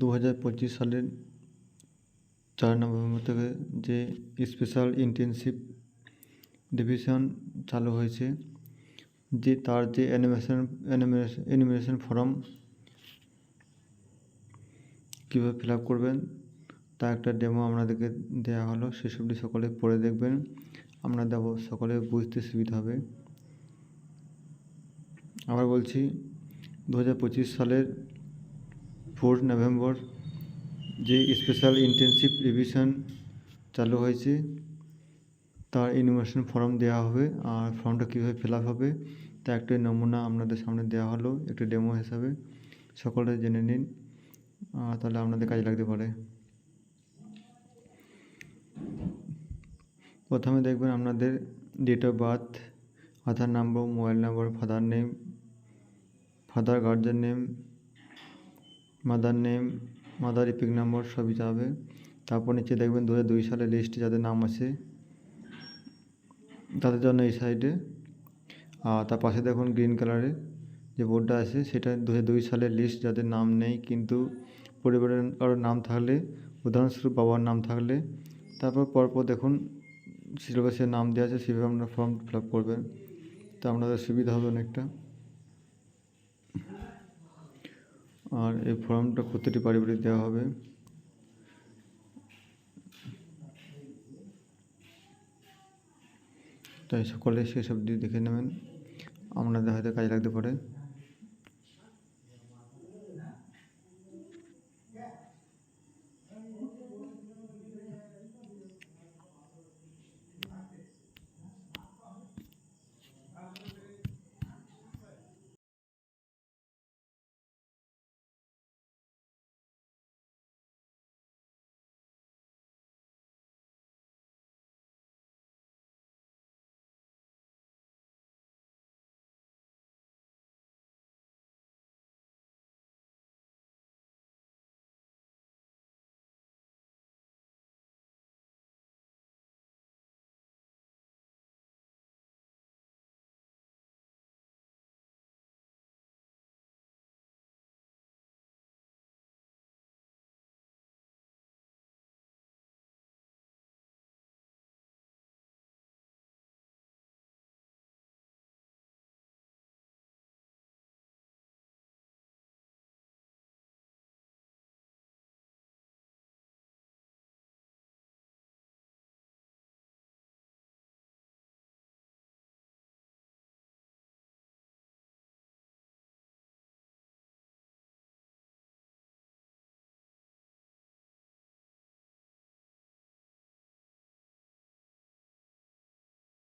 দু হাজার পঁচিশ সালের চার নভেম্বর থেকে যে স্পেশাল ইন্টেনসিভ ডিভিশন চালু হয়েছে, যে তার যে অ্যানিমেশন অ্যানিমেশন ফর্ম কীভাবে ফিল আপ করবেন তা একটা ডেমো আপনাদেরকে দেওয়া হলো সেসবটি সকলে পড়ে দেখবেন। আমরা দেবো, সকলে বুঝতে সুবিধা হবে। আবার বলছি দু হাজার পঁচিশ সালের ফোর নভেম্বর যে স্পেশাল ইন্টেনসিভ রিভিশন চালু হয়েছে, তার ইনফরমেশন ফর্ম দেওয়া হবে আর ফর্মটা কীভাবে ফিল হবে, তা একটা নমুনা আপনাদের সামনে দেওয়া হলো, একটা ডেমো হিসাবে। সকলে জেনে নিন তাহলে আপনাদের কাজে লাগতে পারে। প্রথমে দেখবেন আপনাদের date of birth, Aadhaar number, mobile number, father name, father guardian name mother name, mother EPIC number সবই যাবে। তারপর নিচে দেখবেন দু দুই সালের লিস্টে যাদের নাম আছে, তাদের জন্য এই সাইডে আর তার পাশে দেখুন গ্রিন কালারের যে বোর্ডটা আছে, সেটা দু দুই সালের লিস্ট যাদের নাম নেই, কিন্তু পরিবারের কারোর নাম থাকলে, উদাহরণস্বরূপ বাবার নাম থাকলে। তারপর পরপর দেখুন সিলেবাসের নাম দেওয়া আছে, সেভাবে আপনারা ফর্ম ফিল আপ করবেন। তা আপনাদের সুবিধা হবে অনেকটা। আর এই ফর্মটা প্রতিটি পারিবারিক দেওয়া হবে। তাই সকলে সেসব দিয়ে দেখে নেবেন। আপনাদের হয়তো কাজে লাগতে পারে।